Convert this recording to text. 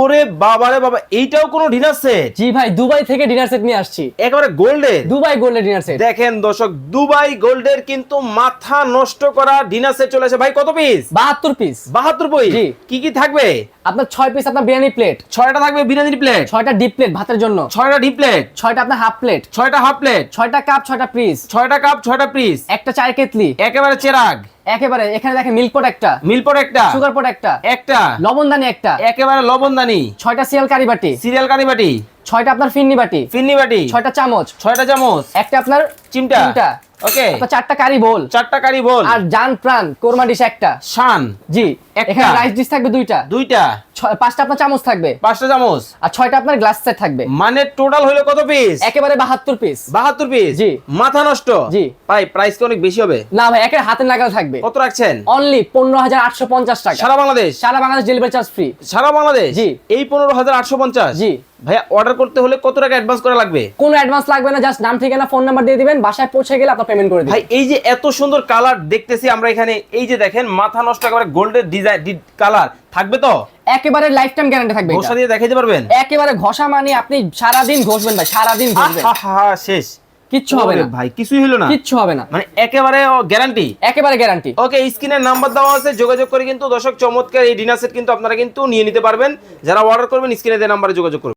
ওরে বাবারে বাবা এইটাও কোনো ডিনার সেট জি ভাই দুবাই থেকে ডিনার সেট নিয়ে আসছি। একেবারে গোল্ডের দুবাই গোল্ডের ডিনার সেট দেখেন দর্শক দুবাই গোল্ডের কিন্তু মাথা নষ্ট করা ডিনার সেট চলে আসে। ভাই কত পিস বাহাত্তর পিস বাহাত্তর পিস জি। কি কি থাকবে? আপনার ছয় পিস আপনার বিরিয়ানি প্লেট ছয়টা থাকবে বিরিয়ানির প্লেট ছয়টা ডিপ প্লেট ভাতের জন্য। ছয়টা ডিপ প্লেট ছয়টা আপনার হাফ প্লেট ছয়টা হাফ প্লেট ছয়টা কাপ ছয়টা পিস ছয়টা কাপ ছয়টা পিস একটা চায়ের কেতলি। একেবারে চেরাগ। একেবারে এখানে দেখেন মিল্ক পট একটা মিল পট একটা সুগার পট একটা একটা লবণদানি একটা একেবারে লবণদানি ছয়টা সিয়াল কারি বাটি সিরিয়াল কারি বাটি ছয়টা আপনার ফিন্নি বাটি ফিন্নি বাটি ছয়টা চামচ ছয়টা চামচ একটা আপনার চিমটা চিমটা ওকে চারটা কারি বল চারটা কারি বল আর জান প্রাণ কোরমা ডিশ একটা শান জি একটা। এখানে রাইস ডিশ থাকবে দুইটা দুইটা পাঁচটা আপনার চামচ থাকবে। পাঁচটা চামচ? আর ছয়টা আপনার গ্লাস সেট থাকবে। মানে টোটাল হইল কত পিস একেবারে বাহাত্তর পিস বাহাত্তর পিস জি। মাথা নষ্ট? জি। ভাই প্রাইস কি অনেক বেশি হবে। না ভাই একের হাতে নাগাল থাকবে। কত রাখছেন? অনলি পনেরো হাজার আটশো পঞ্চাশ টাকা। সারা বাংলাদেশ? সারা বাংলাদেশ ডেলিভারি চার্জ ফ্রি সারা বাংলাদেশ? জি। এই পনেরো হাজার আটশো পঞ্চাশ? জি। ভাইয়া অর্ডার করতে হলে কত টাকা অ্যাডভান্স করা লাগবে? কোনো অ্যাডভান্স লাগবে না জাস্ট নাম ঠিকানা ফোন নাম্বার দিয়ে দিবেন বাসায় পৌঁছে গেলে আপনার পেমেন্ট করে ভাই এই যে এত সুন্দর কালার দেখতেছি আমরা এখানে এই যে দেখেন মাথা নষ্ট একেবারে গোল্ডের ডিজাইন কালার থাকবে তো? একেবারে লাইফ টাইম গ্যারান্টি থাকবে ঘষা দিয়ে দেখাইতে পারবেন? একেবারে ঘষা মানে আপনি সারা দিন ঘষবেন ভাই সারা দিন ঘষবেন। শেষ। কিচ্ছু হবে না। ভাই কিছুই হলো না। কিচ্ছু হবে না। মানে একেবারে গ্যারান্টি একেবারে গ্যারান্টি ওকে স্ক্রিনের নাম্বার দেওয়া আছে যোগাযোগ করে কিন্তু দর্শক চমৎকার এই ডিনার সেট কিন্তু আপনারা কিন্তু নিয়ে নিতে পারবেন। যারা অর্ডার করবেন স্ক্রিনে দেওয়া নাম্বারে যোগাযোগ করবেন।